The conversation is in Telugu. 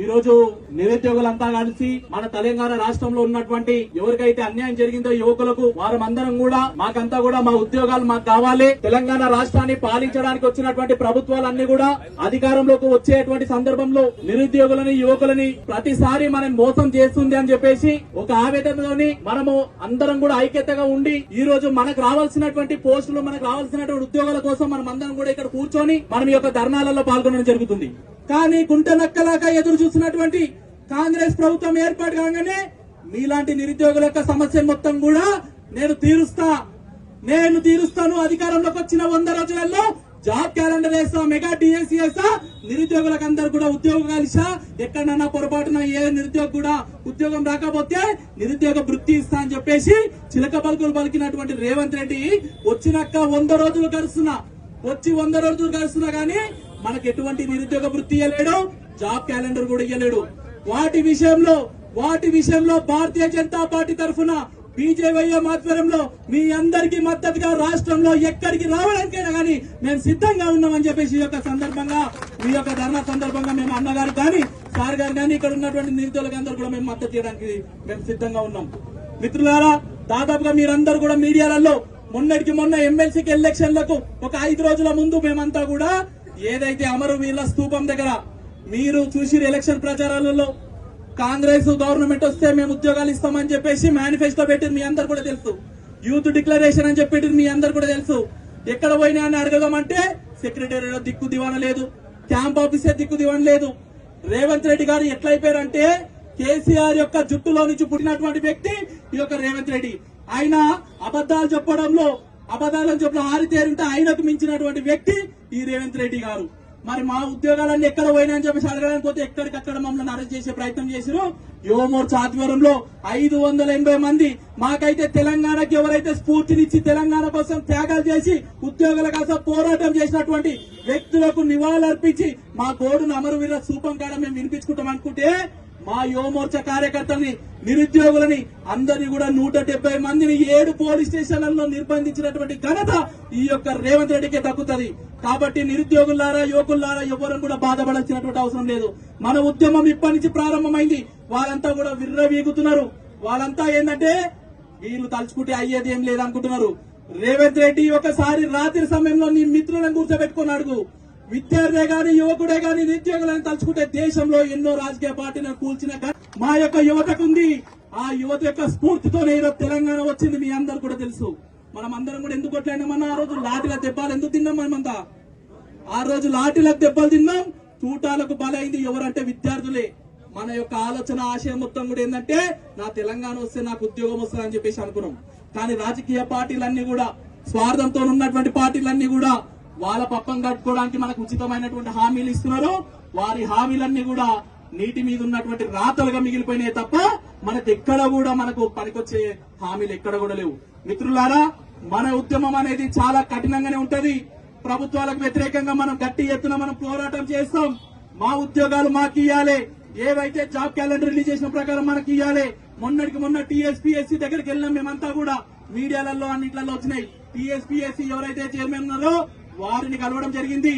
ఈ రోజు నిరుద్యోగులంతా కలిసి మన తెలంగాణ రాష్ట్రంలో ఉన్నటువంటి ఎవరికైతే అన్యాయం జరిగిందో యువకులకు వారందరం కూడా మాకంతా కూడా మా ఉద్యోగాలు మాకు కావాలి. తెలంగాణ రాష్ట్రాన్ని పాలించడానికి వచ్చినటువంటి ప్రభుత్వాలన్నీ కూడా అధికారంలోకి వచ్చేటువంటి సందర్భంలో నిరుద్యోగులని యువకులని ప్రతిసారి మనం మోసం చేస్తుంది అని చెప్పేసి ఒక ఆవేదనతోని మనము అందరం కూడా ఐక్యతగా ఉండి ఈ రోజు మనకు రావాల్సినటువంటి పోస్టులు మనకు రావాల్సినటువంటి ఉద్యోగాల కోసం మనం అందరం కూడా ఇక్కడ కూర్చొని మనం ఈ యొక్క ధర్నాలలో పాల్గొనడం జరుగుతుంది. కానీ కుంట నక్కలాగా ఎదురు చూస్తున్నటువంటి కాంగ్రెస్ ప్రభుత్వం ఏర్పాటు కాగానే మీలాంటి నిరుద్యోగుల యొక్క సమస్య మొత్తం కూడా నేను తీరుస్తా. నేను తీరుస్తాను. అధికారంలోకి వచ్చిన వంద రోజులలో జాబ్ క్యాలెండర్ వేస్తా మెగా డిఎస్సీ వేస్తా. నిరుద్యోగులకు అందరు కూడా ఉద్యోగాలు ఇస్తా ఎక్కడన్నా పొరపాటున ఏ నిరుద్యోగ కూడా ఉద్యోగం రాకపోతే నిరుద్యోగ వృత్తి ఇస్తా అని చెప్పేసి చిలక పలుకులు పలికినటువంటి రేవంత్ రెడ్డి వచ్చినాక వంద రోజులు గడుస్తున్నా. వచ్చి వంద రోజులు గడుస్తున్నా గానీ మనకు ఎటువంటి నిరుద్యోగ వృత్తి ఇవ్వలేడు జాబ్ క్యాలెండర్ కూడా ఇవ్వలేడు వాటి విషయంలో వాటి విషయంలో భారతీయ జనతా పార్టీ తరఫున బీజేవైఎం ఆధ్వర్యంలో మీ అందరికీ మద్దతుగా రాష్ట్రంలో ఎక్కడికి రావడానికైనా కానీ మేము సిద్ధంగా ఉన్నామని చెప్పేసి ఈ యొక్క సందర్భంగా మీ యొక్క ధర్నా సందర్భంగా మేము అన్నగారు కానీ సార్ గారు కానీ ఇక్కడ ఉన్నటువంటి నిరుద్యోగులకు అందరూ కూడా మేము మద్దతు చేయడానికి మేము సిద్ధంగా ఉన్నాం. మిత్రులారా దాదాపుగా మీరందరూ కూడా మీడియాలలో మొన్నటికి మొన్న ఎమ్మెల్సీకి ఎలక్షన్లకు ఒక ఐదు రోజుల ముందు మేమంతా కూడా ఏదైతే అమరవీరుల స్తూపం దగ్గర మీరు చూసి ఎలక్షన్ ప్రచారాలలో కాంగ్రెస్ గవర్నమెంట్ వస్తే మేము ఉద్యోగాలు ఇస్తామని చెప్పేసి మేనిఫెస్టో పెట్టింది మీ అందరు కూడా తెలుసు. యూత్ డిక్లరేషన్ అని చెప్పేది మీ అందరు కూడా తెలుసు. ఎక్కడ పోయినా అని అడగమంటే సెక్రటరీ దిక్కు దివాన లేదు. క్యాంప్ ఆఫీసే దిక్కు దివాన లేదు. రేవంత్ రెడ్డి గారు ఎట్లయిపోయారంటే కేసీఆర్ యొక్క జుట్టులో నుంచి పుట్టినటువంటి వ్యక్తి ఈ యొక్క రేవంత్ రెడ్డి. ఆయన అబద్ధాలు చెప్పడంలో అబద్ధాలను చెప్పడం ఆరితేరుంటే ఆయనకు మించినటువంటి వ్యక్తి ఈ రేవంత్ రెడ్డి గారు. మరి మా ఉద్యోగాలన్నీ ఎక్కడ పోయినా అని చెప్పేసి అడగడానికి పోతే ఎక్కడికక్కడ మమ్మల్ని అరెస్ట్ చేసే ప్రయత్నం చేసిరు? యువమోర్చ ఆధ్వర్యంలో ఐదు వందల ఎనభై మంది మాకైతే తెలంగాణకి ఎవరైతే స్ఫూర్తినిచ్చి తెలంగాణ కోసం త్యాగాలు చేసి ఉద్యోగుల కోసం పోరాటం చేసినటువంటి వ్యక్తులకు నివాళులర్పించి మా గోడును అమరవీర సూపం కాడ మేము వినిపించుకుంటాం అనుకుంటే మా యువమోర్చ కార్యకర్తల్ని నిరుద్యోగులని అందరినీ కూడా నూట డెబ్బై మందిని ఏడు పోలీస్ స్టేషన్లలో నిర్బంధించినటువంటి ఘనత ఈ యొక్క రేవంత్ రెడ్డికే దక్కుతుంది. కాబట్టి నిరుద్యోగులారా యువకులారా ఎవరు కూడా బాధపడాల్సినటువంటి అవసరం లేదు. మన ఉద్యమం ఇప్పటి నుంచి ప్రారంభమైంది. వాళ్ళంతా కూడా విర్రవీగుతున్నారు. వాళ్ళంతా ఏంటంటే వీళ్ళు తలుచుకుంటే అయ్యేది ఏం లేదనుకుంటున్నారు. రేవంత్ రెడ్డి ఒకసారి రాత్రి సమయంలో నీ మిత్రులను కూర్చోబెట్టుకుని అడుగు. విద్యార్థే గాని యువకుడే గాని నిరుద్యోగులను తలుచుకుంటే దేశంలో ఎన్నో రాజకీయ పార్టీలను కూల్చిన మా యొక్క యువతకు ఉంది ఆ యువత యొక్క స్ఫూర్తితోనే ఈరోజు తెలంగాణ వచ్చింది మీ అందరు కూడా తెలుసు. మనం అందరం కూడా ఎందుకు కొట్లాడినామన్నా? ఆ రోజు లాఠీల దెబ్బలు ఎందుకు తిన్నాం మనమంతా? ఆ రోజు లాఠీలకు దెబ్బలు తిన్నాం. తూటాలకు బలైంది ఎవరంటే విద్యార్థులే. మన యొక్క ఆలోచన ఆశయం మొత్తం కూడా ఏంటంటే నా తెలంగాణ వస్తే నాకు ఉద్యోగం వస్తుంది అని చెప్పేసి అనుకున్నాం. కానీ రాజకీయ పార్టీలన్నీ కూడా స్వార్థంతో ఉన్నటువంటి పార్టీలన్నీ కూడా వాళ్ళ పప్పం కట్టుకోవడానికి మనకు ఉచితమైనటువంటి హామీలు ఇస్తున్నారు. వారి హామీలన్నీ కూడా నీటి మీద ఉన్నటువంటి రాతలుగా మిగిలిపోయినాయి తప్ప మనకు ఎక్కడ కూడా మనకు పనికొచ్చే హామీలు ఎక్కడ కూడా లేవు. మిత్రులారా మన ఉద్యమం అనేది చాలా కఠినంగానే ఉంటది. ప్రభుత్వాలకు వ్యతిరేకంగా మనం గట్టి ఎత్తున మనం పోరాటం చేస్తాం. మా ఉద్యోగాలు మాకు ఇవ్వాలి ఏవైతే జాబ్ క్యాలెండర్ రిలీజ్ చేసిన ప్రకారం మనకి ఇవ్వాలి మొన్నటికి మొన్న టీఎస్పీఎస్సీ దగ్గరికి వెళ్ళినాం మేమంతా కూడా. మీడియాలలో అన్నిట్లలో వచ్చినాయి. టీఎస్పీఎస్సీ ఎవరైతే చైర్మన్ ఉన్నారో వారిని కలవడం జరిగింది.